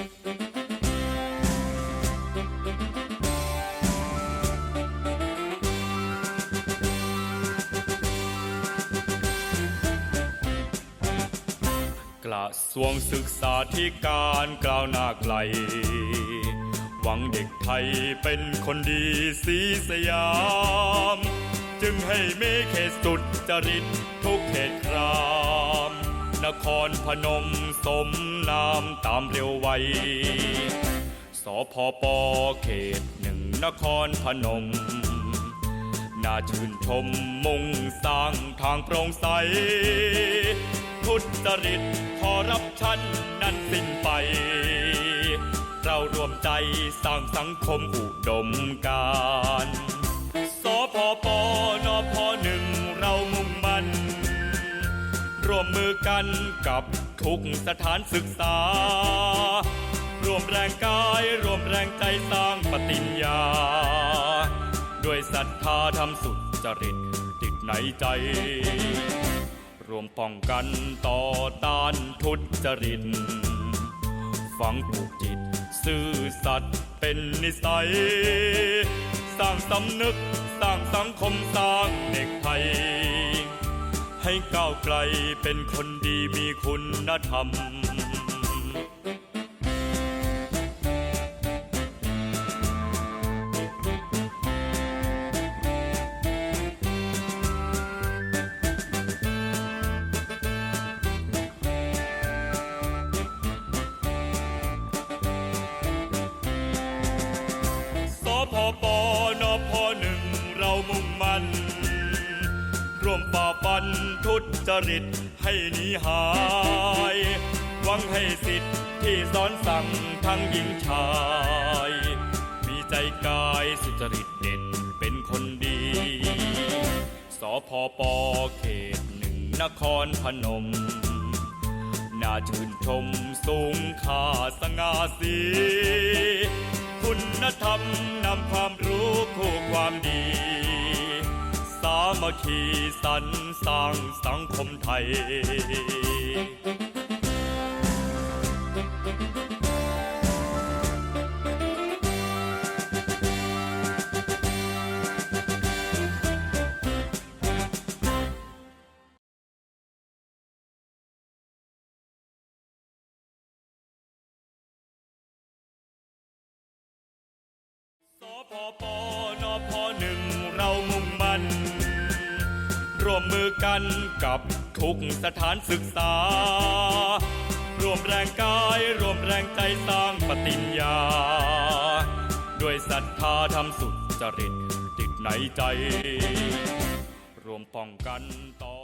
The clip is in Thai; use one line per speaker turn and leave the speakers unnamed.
กระทรวงศึกษาธิการกล่าวหน้าไกล หวังเด็กไทยเป็นคนดีสีสยาม จึงให้มีเขตสุดจริตทุกเขตคราม นครพนมสมนามตามเร็วไวสพปเขตหนึ่งนครพนม น่าชื่นชมมุ่งสร้างทางโปร่งใส ทุจริตคอร์รัปชันนั้นสิ้นไป เรารวมใจสร้างสังคมอุดมก กับทุกสถานศึกษา รวมแรงกายรวมแรงใจสร้างปฏิญญา ด้วยศรัทธาทำสุดจริตติดในใจ รวมป้องกันต่อต้านทุจริต ฝังปลูกจิต ซื่อสัตย์เป็นนิสัย สร้างสำนึกสร้างสังคมสร้างเด็กไทย ให้ก้าวไกลเป็นคนดีมีคุณธรรม สพปน ทุจริตให้หนีหาย หวังให้สิทธิ์ที่สอนสั่งทั้งหญิงชาย มีใจกายสุจริตเด่นเป็นคนดี สพปเขตหนึ่งนครพนม น่าชื่นชมสูงค่าสง่าสีคุณธรรมนำความรู้คู่ความดี มัคคีสรรสร้างสังคมไทยสพป กันกับทุกสถานศึกษา รวมแรงกายรวมแรงใจสร้างปฏิญญา ด้วยศรัทธาทำสุดจริตติดในใจ รวมป้องกันต่อ